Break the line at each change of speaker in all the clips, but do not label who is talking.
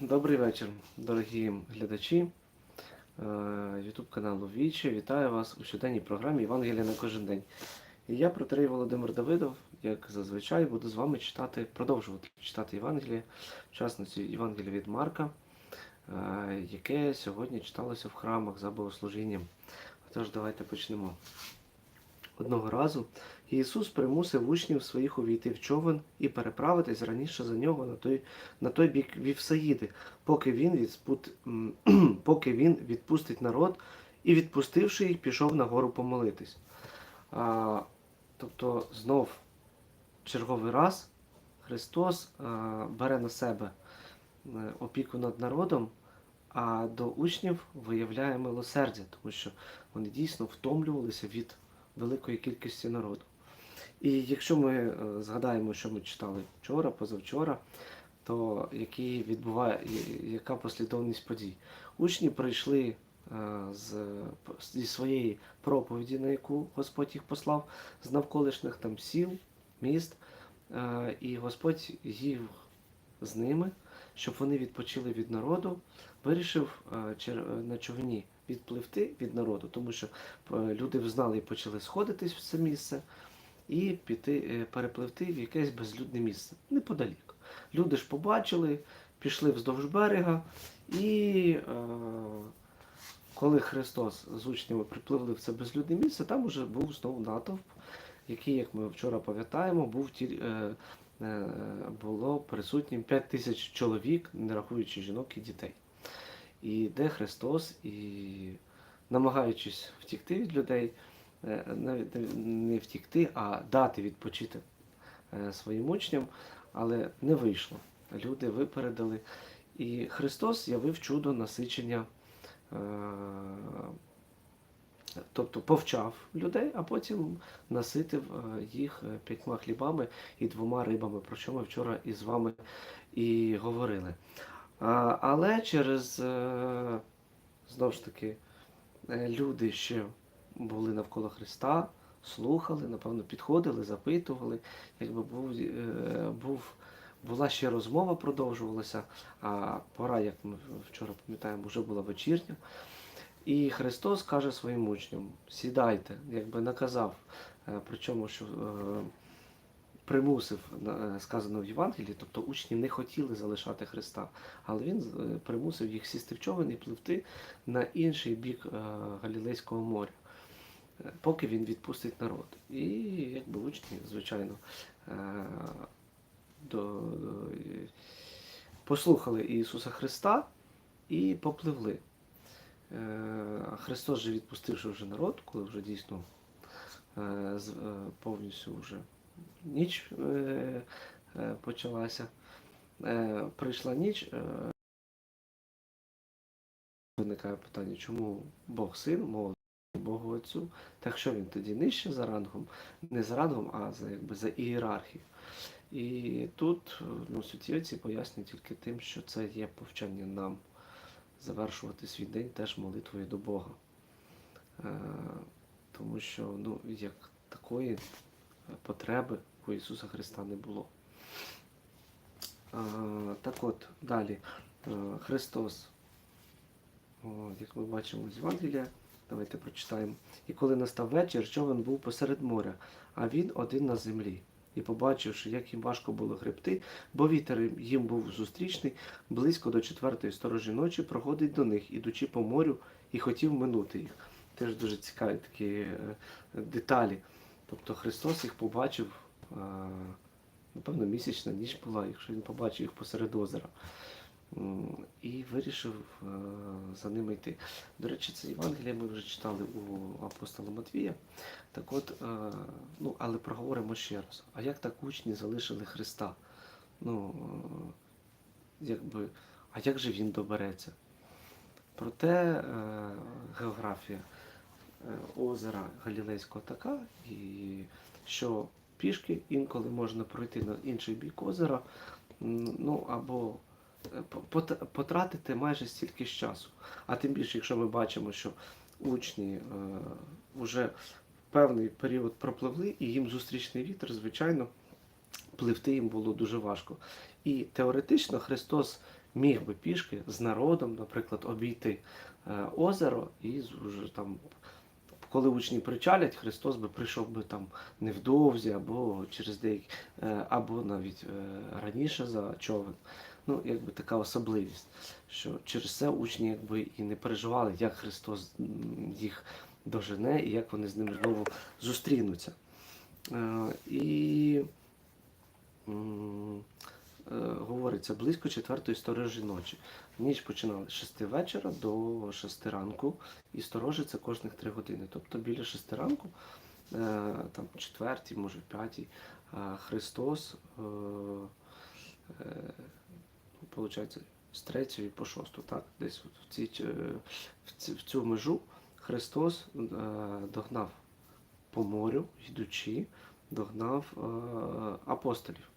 Добрий вечір, дорогі глядачі Ютуб каналу Вічі. Вітаю вас у щоденній програмі Євангелія на кожен день. І я, протерей Володимир Давидов, як зазвичай, буду з вами читати, продовжувати читати Євангеліє, в частності Євангелія від Марка, е, яке сьогодні читалося в храмах за богослужінням. Тож давайте почнемо. Одного разу Ісус примусив учнів своїх увійти в човен і переправитись раніше за нього на той, на той бік Вівсаїди, поки він, відспут, поки він відпустить народ і, відпустивши їх, пішов на гору помолитись. А, тобто, знов черговий раз Христос а, бере на себе е, опіку над народом, а до учнів виявляє милосердя, тому що вони дійсно втомлювалися від великої кількості народу. І якщо ми е, згадаємо, що ми читали вчора, позавчора, то які відбуває, яка послідовність подій? Учні прийшли е, з, зі своєї проповіді, на яку Господь їх послав, з навколишніх там сіл, міст, е, і Господь їв з ними, щоб вони відпочили від народу, вирішив на човні відпливти від народу, тому що люди знали і почали сходитись в це місце і піти, е, перепливти в якесь безлюдне місце неподалік. Люди ж побачили, пішли вздовж берега, і е, коли Христос з учнями припливли в це безлюдне місце, там уже був знову натовп, який, як ми вчора пам'ятаємо, був ті, е, е, було присутнім 5 тисяч чоловік, не рахуючи жінок і дітей. І де Христос, і намагаючись втікти від людей, навіть не втікти, а дати відпочити е, своїм учням, але не вийшло. Люди випередили. І Христос явив чудо насичення, е, тобто повчав людей, а потім наситив е, їх е, п'ятьма хлібами і двома рибами, про що ми вчора із вами і говорили. Але через е, знову ж таки е, люди ще були навколо Христа, слухали, напевно, підходили, запитували, якби був, е, був, була ще розмова, продовжувалася, а пора, як ми вчора пам'ятаємо, вже була вечірня. І Христос каже своїм учням: сідайте, якби наказав, е, причому що е, примусив, сказано в Євангелії, тобто учні не хотіли залишати Христа, але він примусив їх сісти в човен і пливти на інший бік Галілейського моря, поки він відпустить народ. І якби учні, звичайно, е, до, послухали Ісуса Христа і попливли. Е, Христос же відпустивши вже народ, коли вже дійсно е, повністю вже ніч почалася. Прийшла ніч. Виникає питання, чому Бог син, мов Богу Отцю, так що він тоді нижче за рангом, не за рангом, а за, якби, за ієрархією. І тут ну, отці пояснюють тільки тим, що це є повчання нам завершувати свій день теж молитвою до Бога. Е, тому що ну, як такої потреби у Ісуса Христа не було. А, так от, далі. Е, Христос, о, як ми бачимо з Євангелія, давайте прочитаємо. І коли настав вечір, човен був посеред моря, а він один на землі. І побачивши, як їм важко було гребти, бо вітер їм був зустрічний, близько до четвертої сторожі ночі проходить до них, ідучи по морю, і хотів минути їх. Теж дуже цікаві такі е, деталі. Тобто Христос їх побачив, е, напевно, місячна ніч була, якщо він побачив їх посеред озера. І вирішив е, за ними йти. До речі, це Євангеліє ми вже читали у апостола Матвія. Так от, е, ну, але проговоримо ще раз. А як так учні залишили Христа? Ну, е, якби, а як же він добереться? Проте географія озера Галілейського така, і що пішки інколи можна пройти на інший бік озера, ну або потратити майже стільки ж часу. А тим більше, якщо ми бачимо, що учні е, вже певний період пропливли, і їм зустрічний вітер, звичайно, пливти їм було дуже важко. І теоретично Христос міг би пішки з народом, наприклад, обійти е, озеро і там. Коли учні причалять, Христос би прийшов би там невдовзі, або через деякі, е, або навіть раніше за човен. Ну, якби така особливість, що через це учні якби і не переживали, як Христос їх дожене і як вони з ним знову зустрінуться. Е, І е, говориться близько четвертої сторожі ночі. Ніч починали з 6 вечора до 6 ранку, і сторожиться кожних 3 години. Тобто біля 6 ранку, е, там четвертій, може п'ятій, Христос, получається, з третьої по шосту, так, десь от в, ці, е, в, ці, в цю межу Христос е, догнав по морю, йдучи, догнав е, апостолів.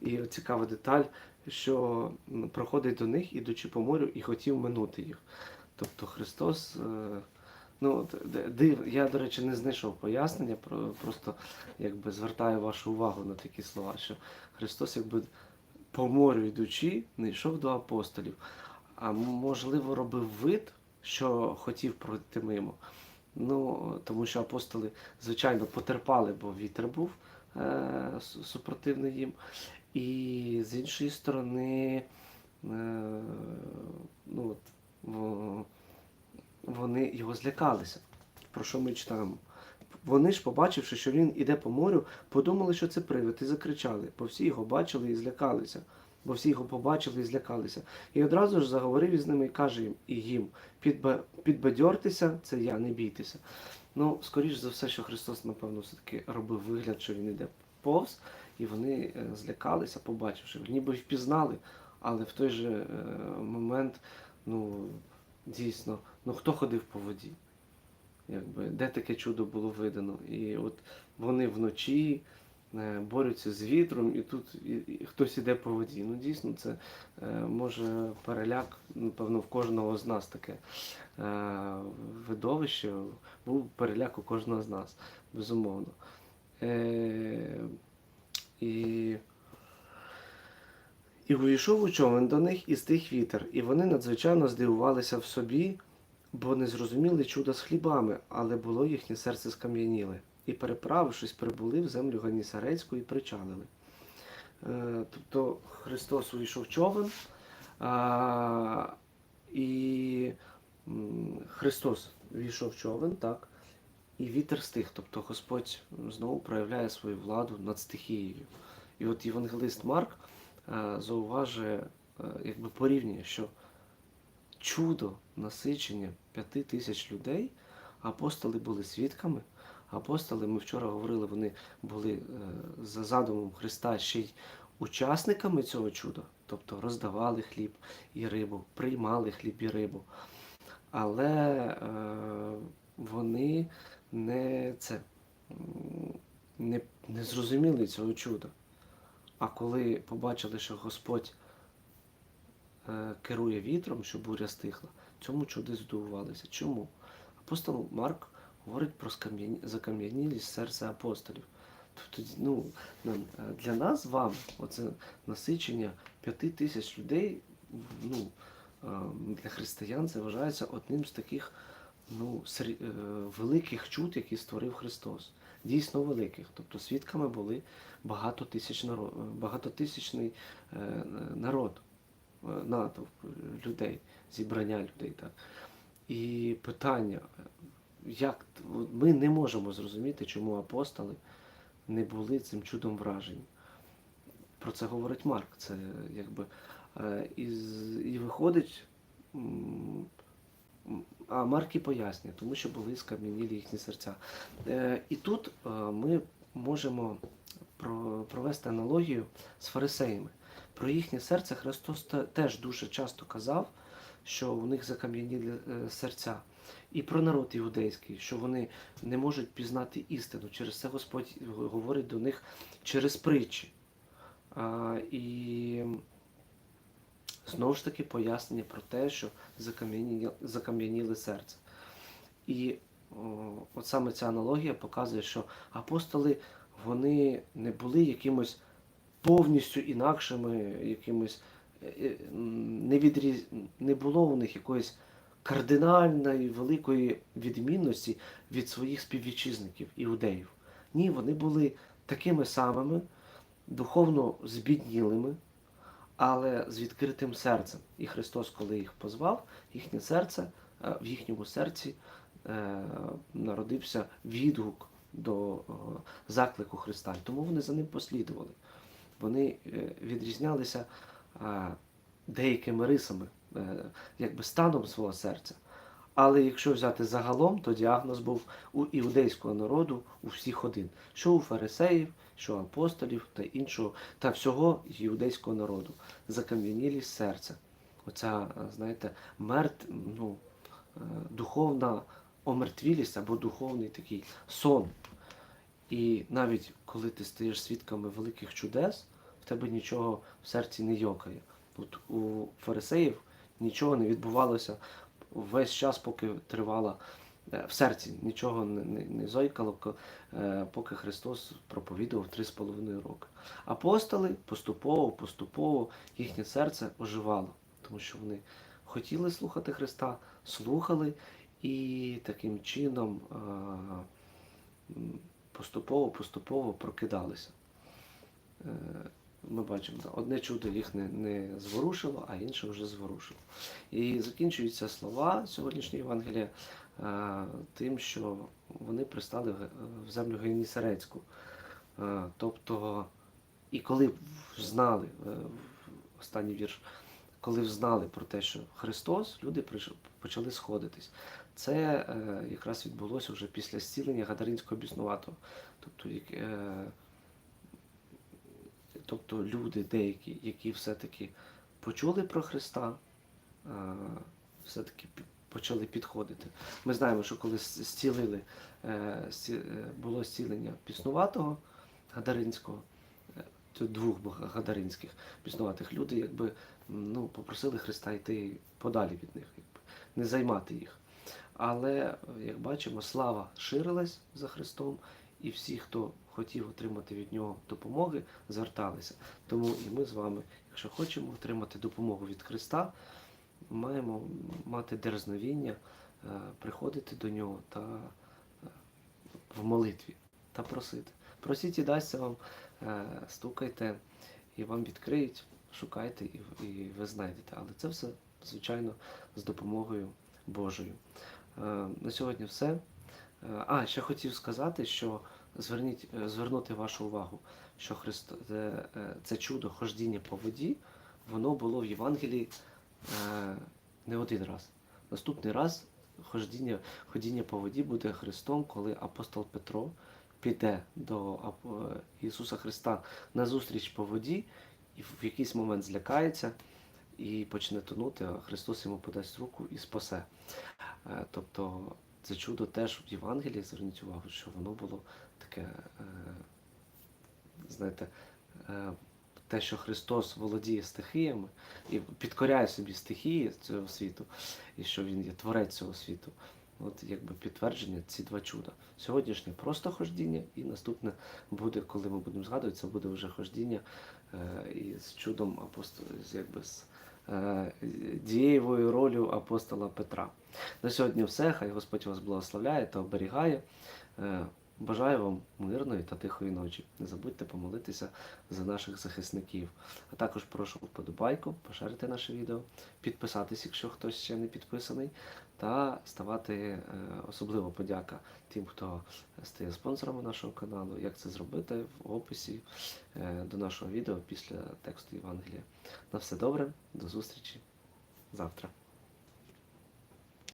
І цікава деталь, що проходить до них, ідучи по морю, і хотів минути їх. Тобто Христос. Ну, див, я, до речі, не знайшов пояснення, просто якби звертаю вашу увагу на такі слова, що Христос якби по морю йдучи, не йшов до апостолів, а можливо робив вид, що хотів пройти мимо. Ну, тому що апостоли, звичайно, потерпали, бо вітер був е, супротивний їм. І з іншої сторони, е, ну, от, во- вони його злякалися. Про що ми читаємо? Вони ж, побачивши, що він іде по морю, подумали, що це привид, і закричали, бо всі його бачили і злякалися. Бо всі його побачили і злякалися. І одразу ж заговорив із ними і каже їм і їм: «Підба- підбадьортеся, це я, не бійтеся. Ну, скоріш за все, що Христос, напевно, все-таки робив вигляд, що він іде повз, і вони е, злякалися, побачивши, ніби впізнали, але в той же е, момент, ну, дійсно, ну хто ходив по воді? Якби, де таке чудо було видано? І от вони вночі е, борються з вітром, і тут хтось іде по воді. Ну, дійсно, це е, може переляк, напевно, в кожного з нас таке е, видовище. Був переляк у кожного з нас, безумовно. І і увійшов у човен до них і стих вітер, і вони надзвичайно здивувалися в собі, бо не зрозуміли чуда з хлібами, але було їхнє серце скам'яніле. І, переправившись, прибули в землю Ганісарецьку і причалили. Е, тобто Христос увійшов човен, і Христос війшов човен, так, і вітер стих. Тобто Господь знову проявляє свою владу над стихією. І от Євангелист Марк е, зауважує, е, якби порівнює, що чудо насичення п'яти тисяч людей, апостоли були свідками. Апостоли, ми вчора говорили, вони були е, за задумом Христа ще й учасниками цього чуда, тобто роздавали хліб і рибу, приймали хліб і рибу. Але е, вони не це не, не зрозуміли цього чуда. А коли побачили, що Господь керує вітром, що буря стихла, цьому чуди здивувалися. Чому? Апостол Марк говорить про закам'янілість серця апостолів. Тобто, ну, е, для нас з вами оце насичення п'яти тисяч людей, ну, е, для християн це вважається одним з таких ну, е, великих чуд, які створив Христос. Дійсно великих. Тобто свідками були багатотисячний е, народ, е, натовп е, людей, зібрання людей. Так. І питання, е, як ми не можемо зрозуміти, чому апостоли не були цим чудом вражені. Про це говорить Марк. Це якби е, і, і виходить. А Марк і пояснює, тому що були скам'янілі їхні серця. Е, І тут е, ми можемо провести аналогію з фарисеями. Про їхнє серце Христос теж дуже часто казав, що у них закам'янілі е, серця. І про народ іудейський, що вони не можуть пізнати істину. Через це Господь говорить до них через притчі. А, і знову ж таки пояснення про те, що закам'яні- закам'яніле серце. І о, от саме ця аналогія показує, що апостоли вони не були якимось повністю інакшими, якимось е, е, не, відріз... не було у них якоїсь кардинальної великої відмінності від своїх співвітчизників іудеїв. Ні, вони були такими самими, духовно збіднілими, але з відкритим серцем. І Христос, коли їх позвав, їхнє серце, е, в їхньому серці народився відгук до заклику Христа. Тому вони за ним послідували. Вони е, відрізнялися деякими рисами, е, якби станом свого серця. Але якщо взяти загалом, то діагноз був у іудейського народу у всіх один: що у фарисеїв, що апостолів та іншого, та всього іудейського народу. Закам'янілість серця. Оця, знаєте, мертв, ну, е, духовна омертвілість або духовний такий сон. І навіть коли ти стаєш свідками великих чудес, в тебе нічого в серці не йокає. От у фарисеїв нічого не відбувалося весь час, поки тривала е, в серці, нічого не, не, не зойкало, е, поки Христос проповідував три з половиною роки. Апостоли поступово, поступово їхнє серце оживало, тому що вони хотіли слухати Христа, слухали і таким чином е, м, поступово, поступово прокидалися. Е, Ми бачимо, одне чудо їх не, не зворушило, а інше вже зворушило. І закінчуються слова сьогоднішнього Євангелія е, тим, що вони пристали в, землю Генісарецьку. Е, тобто, і коли знали, останній вірш, коли взнали про те, що Христос, люди почали сходитись. Це е, якраз відбулося вже після зцілення Гадаринського біснуватого. Тобто, як, е, тобто люди деякі, які все-таки почули про Христа, е, все-таки почали підходити. Ми знаємо, що коли зцілили, було зцілення піснуватого Гадаринського, двох гадаринських піснуватих люди, якби ну, попросили Христа йти подалі від них, якби, не займати їх. Але, як бачимо, слава ширилась за Христом, і всі, хто хотів отримати від нього допомоги, зверталися. Тому і ми з вами, якщо хочемо отримати допомогу від Христа, маємо мати дерзновіння, е, приходити до нього та е, в молитві та просити. Просіть і дасться вам, е, стукайте, і вам відкриють, шукайте, і ви знайдете. Але це все, звичайно, з допомогою Божою. Е, На сьогодні все. Е, А, ще хотів сказати, що зверніть, е, звернути вашу увагу, що Христо, це, чудо хождіння по воді, воно було в Євангелії не один раз. Наступний раз хождіння, ходіння по воді буде Христом, коли апостол Петро піде до Ісуса Христа на зустріч по воді, і в якийсь момент злякається і почне тонути, а Христос йому подасть руку і спасе. Е, Тобто це чудо теж в Євангелії, зверніть увагу, що воно було таке, е, знаєте, е, те, що Христос володіє стихіями і підкоряє собі стихії цього світу, і що Він є творець цього світу. От якби підтвердження ці два чуда. Сьогоднішнє просто хождіння, і наступне буде, коли ми будемо згадувати, це буде вже хождіння е, із чудом апостола, якби з дієвою ролью апостола Петра. На сьогодні все. Хай Господь вас благословляє та оберігає. Бажаю вам мирної та тихої ночі. Не забудьте помолитися за наших захисників. А також прошу вподобайку, поширити наше відео, підписатись, якщо хтось ще не підписаний, та ставати е, особливо подяка тим, хто стає спонсорами нашого каналу. Як це зробити в описі е, до нашого відео після тексту Євангелія. На все добре, до зустрічі завтра.